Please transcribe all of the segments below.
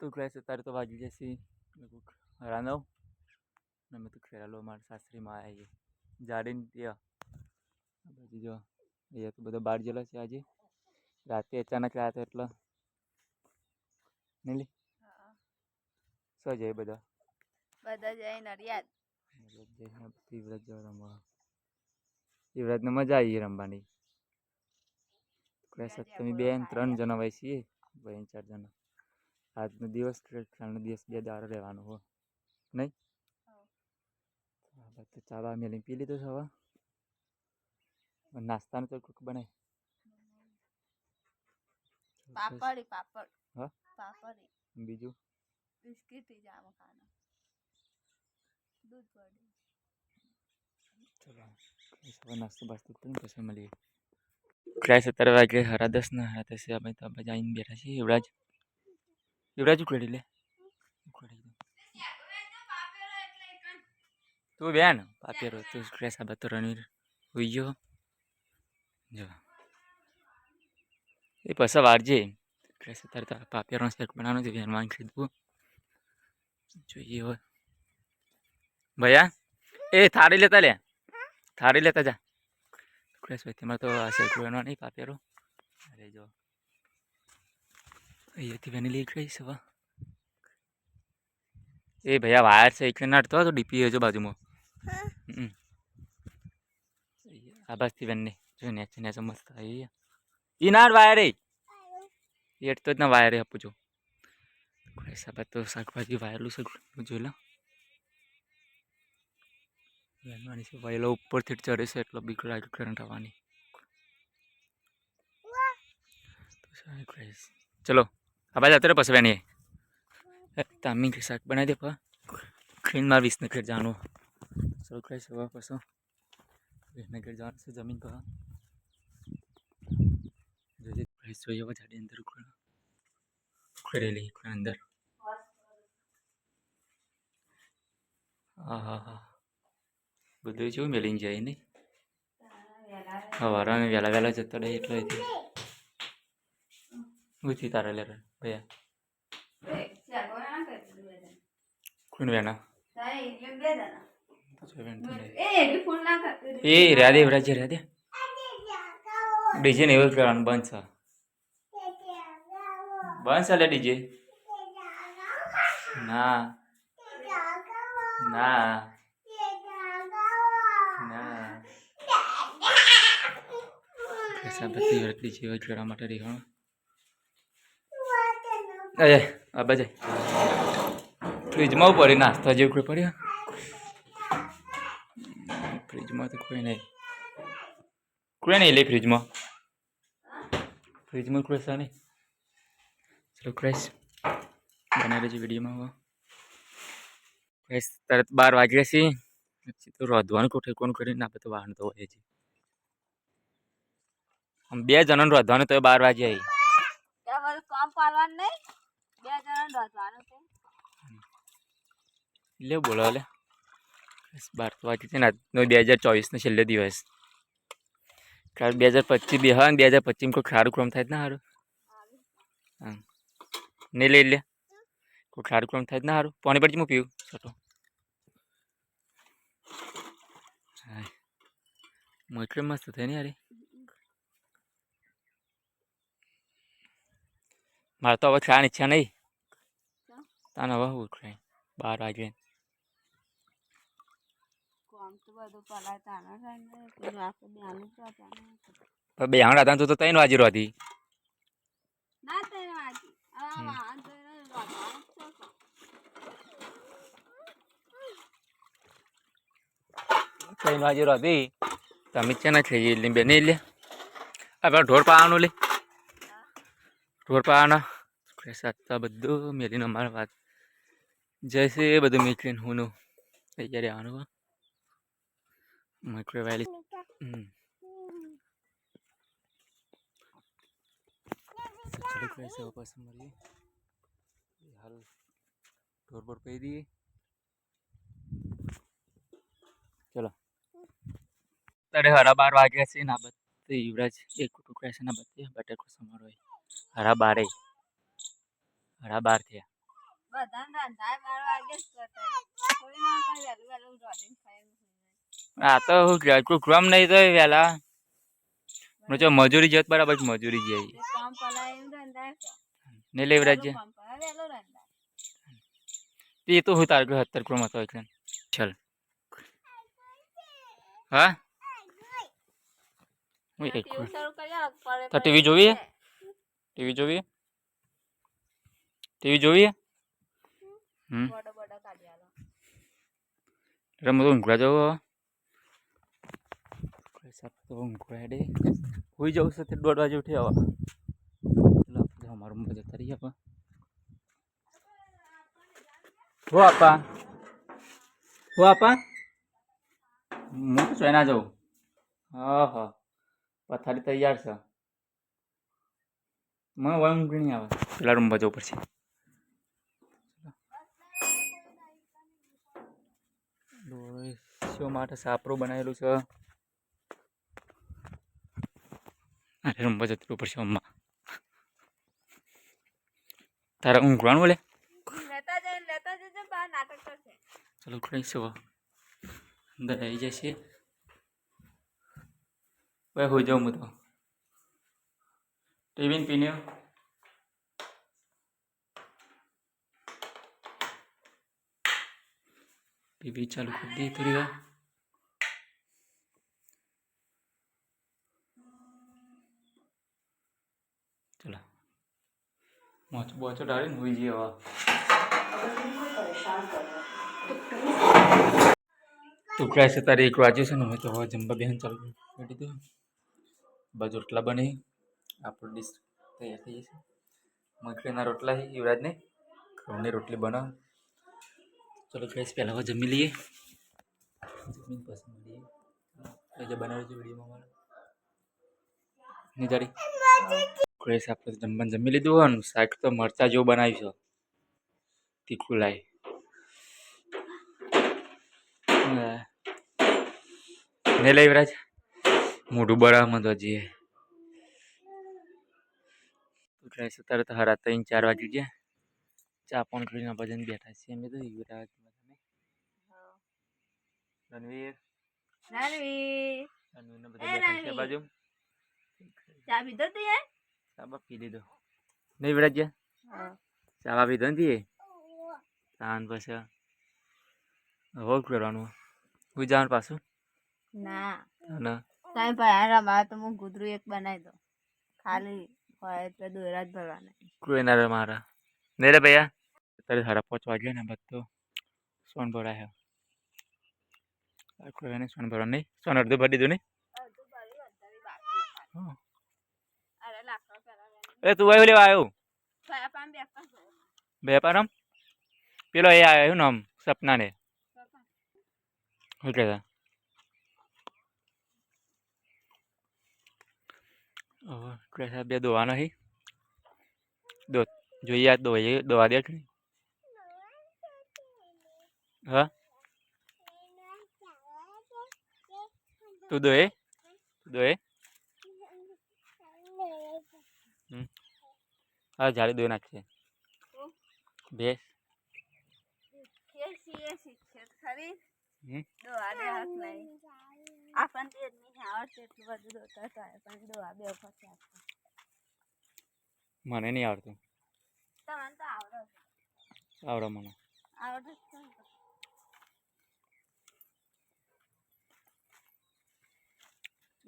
તો ક્લાસ અત્યારે તો વાગી જશે લગભગ સાડા નવ અમે તો ખેરાલો અમારા સાસરીમાં આવ્યા છીએ જાડીને ત્યાં પછી બાજુ જો અહીંયા તો બધા બહાર ગયેલા છે આજે રાતે અચાનક હતા એટલે નીલી શું જાય બધા બધા જઈ નડિયાદ યુવરાજ જવા રમવા યુવરાજને મજા આવી રમવાની ક્લાસ તમે બે ત્રણ જણા હોય છીએ બે ચાર જણા આજનો દિવસ કાલનો દિવસ બે દાડો રહેવાનો હો. નહીં? હા. તો ચા બા મેલી પી લીધો છે હવે. નાસ્તાનું તો કોઈક બનાય પાપડી પાપડ. હા? પાપડી. બીજું? બિસ્કિટ જામ ખાના દૂધ વડી. ચલો હવે નાસ્તો બાસ્તો કરીને પછી મળીએ. ક્લાસ અત્યારે વાગે હરા દસ ના સાડા દસે અમે તો બધા આવીને બેઠા છીએ યુવરાજ યુવરાજ ઉખેડી લે. તું બેન, પાપેરો, તું ક્લાસ આ બધો રણવીર હોઈ ગયો જો. એ પૈસા વારજે ક્લાસ અત્યારે તારે પાપેરો સેટ બનાવવાનો છે બેન માંગ ખરીદવું. જોઈએ હોય ભૈયા, એ થાળી લેતા લે. થાળી લેતા જા. ક્રેશ ભાઈ તમારે તો આ સેટ એનો નહીં પાપેરો. અરે જો. અહીંયાથી વેનીલી કહીશ હવે એ ભૈયા વાયર છે એટલે નાટતો હતો ડીપી હજો બાજુમાં હમ. આ બાજથી વેનની જો નેચે નેચે મસ્ત આવી ઈ નાટ વાયર એ એટ તો જ ના વાયર આપું જો ક્રેશ આ બાદ તો શાકભાજી વાયરલું છે જોઈ લો વેનવાની છે વહેલો ઉપરથી જ ચડે છે એટલો બીક લાગે કરંટ આવવાની તો સારું કહીશ. ચલો આ બાજુ અત્યારે વેણીએ તામી શાક બનાવી દે, પા. ખીન માર વિસનગર જવાનું. ચલો કહીશ હવે પછી. વિસનગર જવાનું છે જમીન પર. જોઈએ કહીશ જોઈએ હવે જાડી અંદર ઉખડેલી અંદર. હા હા હા. બધું જેવું મેલીને જાય નહીં. સવારે વહેલા વહેલા જતો રહે એટલે વેણ તો નહીં. એ રહ્યા દે રહ્યા રહ્યા દે ડીજે ને એવું કરવાનું બંધ છે બંધ છે ડીજે ના ના ના વળતી છે એવું કરવા માટે રહેવાનું અરે આ બાજે. ફ્રીજમાં પડી નાસ્તા જેવું કોઈ પડ્યો? ફ્રીજમાં તો કોઈ નહીં. કોઈ નહીં લે ફ્રીજમાં. ફ્રીજમાં કોઈ છે નહીં. ચલો ક્રેશ બનાવી રહેજો વિડીયોમાં હવે. ક્રેશ તરત બાર વાગ્યા છે. પછી તો રોધવાનું કોઠે કોણ કરીને આપણે તો વાહન તો હોય છે બે જણાને રોધવાનું તો બાર વાગ્યા આવી કામ પાડવાનું નહીં? બે છે. લે બોલો લે. બાર તો વાગે છે ને આજનો બે હજાર ચોવીસનો છેલ્લો દિવસ. કારણ બે હજાર પચીસ બે હા બે હજાર પચીસમાં કોઈ ખારું ક્રમ થાય ના સારું હા. નહીં લઈ લે. કોઈ ખારું ક્રમ થાય ને સારું પાણી પર હું પીવું? છોટો હા મોટલે મસ્ત થાય ને યાર. મારે તો હવે ખાવાની ઈચ્છા નહીં. તાને હવે હું ખાય બાર વાગે. તો તો બે હાંડા હતા તો ત્રણ રોતી. વાજી તો છે. ત્રણ વાગે રોતી. તમે છે ને ખાઈએ એટલે બે નહીં લે આપણે ઢોર પાવાનું લે. ઢોર પાવાના સાચા બધું મેલીને અમારા વાત જશે એ બધું મેકલીને હુંનું અત્યારે આવવાનું માઇક્રોવેલી વાપસ મળીએ હાલ ઢોર પર કહી દઈએ ચલો અત્યારે હરા બાર વાગ્યા છે ના બત્તી યુવરાજ એક ટુકડા છે ના બત્તી બટેકો સમારોહ હરા બારે હરા બાર થયા. બધાને રંધાય બાર વાગે જ કરતા થોડી ના કઈ વહેલું વહેલું રોટીને ખાઈને સુઈ આ તો હું કહેવાય કોઈ ક્રમ નહીં તો વહેલા. હું જો મજૂરી જત બરાબર જ મજૂરી જઈ. જાય. એ કામ પલાય એમ રંધાય કે ને લેવરાજ વહેલું કામ પલાય વહેલું રંધાય. એ તો હું તાર કે હત્તર ક્રમ હતો એટલે ચાલ. હા? હું એક ટીવી શરૂ કરી આલો, પડે તો પડે TV જોઈએ? છે. ટીવી જોવી? ટીવી જોવી હમ બોડો બોડો કાઢી આલો. રમતો ઊંઘવા જવો કોઈ સાપ તો ઊંઘવા દે હોઈ જવું છે તે દોઢ વાગે ઉઠી આવા ચલો આપણે અમારું મજા તરી આપા હો આપા હો આપા હું તો ચોયના જાઉં હા હા પથારી તૈયાર છે મને વય ઊંઘ નહીં આવે પેલા રૂમમાં જવું પડશે ડોળો માટે સાપરું બનાવેલું છે અરે રમવા જતું પડશે અમ્મા તારે ઊંઘવાનું બોલે લેતા જઈને લેતા જજો બહાર નાટક કરશે ચાલો કરીશું અંદર આવી જશે ભાઈ હોઈ જાઉં હું તો ટિફિન પીને ટીવી ચાલુ કરી દઈએ થોડી વાર ચલો મોચો બોચો ડાળીને હોઈ જઈએ હવે ટુકડા છે તારે એક વાગ્યું છે ને મેં તો હવે જમવા બેન ચાલુ કરી. દીધું બાજુ રોટલા બની, આપણું ડિશ તૈયાર થઈ જશે. મગફળીના રોટલા છે યુવરાજને ઘઉંની રોટલી બનાવ. ચલો ગેસ પહેલાં હવે જમી લઈએ. જમીન પછી મળીએ બનાવ્યું છે વિડીયોમાં મારે નિધારી ગ્રેસ આપણે જમવાનું જમી લીધું હોય ને શાક તો મરચા જેવું બનાવ્યું છે તીખું લાય. ને લઈ વિરાજ મોઢું બરાબર તો જઈએ ગ્રેસ અત્યારે તો હરા ત્રણ ચાર વાગી ગયા. ચા પણ કરીને ભજન બેઠા છીએ અમે તો યુવરાજ રણવીર. રણવીર. રણવીરને એ બધા બેઠા છે બાજુ. ચા પીધો તું યાર? ચા બા પી લીધો નહીં વિરાજ હા ચા બા પીધો નથી તાન પછી શું કરવાનું હું જવાનું પાછું ના અને કાંઈ ભાઈ રમાવે તો હું ગુદરું એક બનાવી દઉં ખાલી હોય એટલે દોરા જ ભરવાના કોઈ ના રે મારા નહીં રે ભૈયા અત્યારે સાડા પાંચ વાગ્યા ને બધું સોન ભરાય કોઈ સોન ભરવા નહીં સોન અડધું ભરી દીધું નહીં. હા. એ તું આવ્યો લેવા આવ્યો? બે વેપારમ પેલો એ આવ્યો ને આમ સપનાને. શું કહેતા કહેતા બે દોવાનો હી. દો જોઈએ આ દોઈએ દોવા દે કે નહીં હા? તું દોએ દોએ પણ દોવા બે વખત આપે મને નહીં આવડતું. તમને તો આવડે છે. આવડે મને. આવડે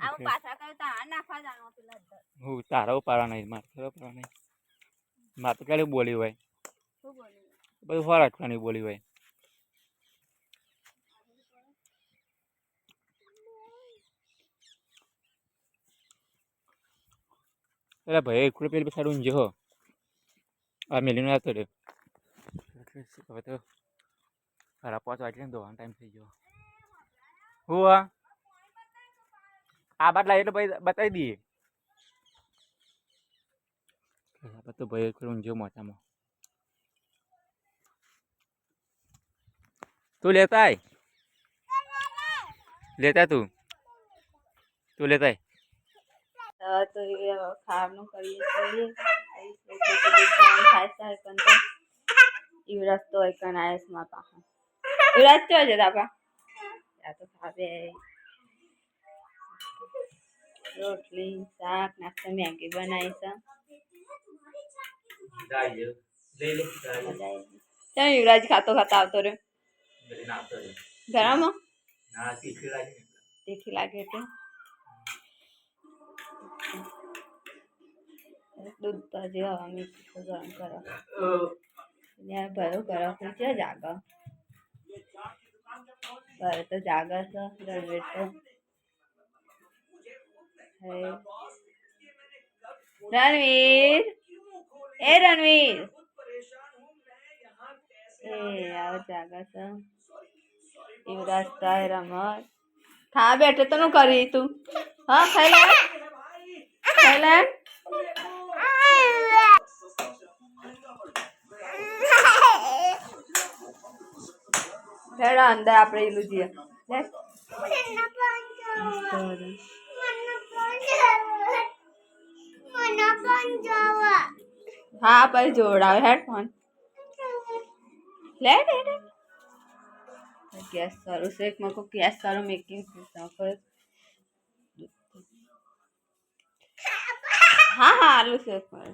પાછા તાર નાખવા જાણો પેલા હું તારા ઉપાડવા નહીં મારે તારા ઉપાડવા નહીં મારે તો ક્યારે બોલી હોય. શું બધું ફળ રાખવાની બોલી હોય. અરે ભાઈ એક પેલી પછાડ ઊંઝો હો આ મેલીનો આવતો રે હવે તો સાડા પાંચ વાગ્યા ને દોવાનો ટાઈમ થઈ ગયો. હું આ આ બાટલા એટલે ભાઈ બતાવી દઈએ. આપણે તો ભાઈ ઊંઝો મોચામાં તું લેતા આય. લેતા તું. તું લેતા તો ખાવાનું કરીએ છીએ. યુવરાજ તો એક આયસમાં પાહા. યુવરાજ તો જ તાપા ત્યાં તો ખાવે રોટલી શાક નાસ્તો મેગી બનાવી છે લઈ લે મજા આવી ચાલ યુવરાજ ખાતો ખાતા આવતો રહ્યો ગરમ ના તીખી લાગે તીખી લાગે તો દૂધ તો હજી હવા મીઠું ગરમ કરો ત્યાં ભરો કરો છે જાગો ભરે તો જાગર છે રણવીર તો હે. રણવીર એ રણવીર એ આવો જાગર છે યુવરાજ તો આ રમત ખા બેઠે તો નું કરી તું હા ખાઈ લે ખાઈ લે હેડો અંદર આપણે એલું જઈએ લે હા પછી જોડાવે હેડ ફોન લે લે લે ગેસ સારું છે એક મકો ગેસ સારું મેકિંગ કરે હા હા આલુ છે એક મારે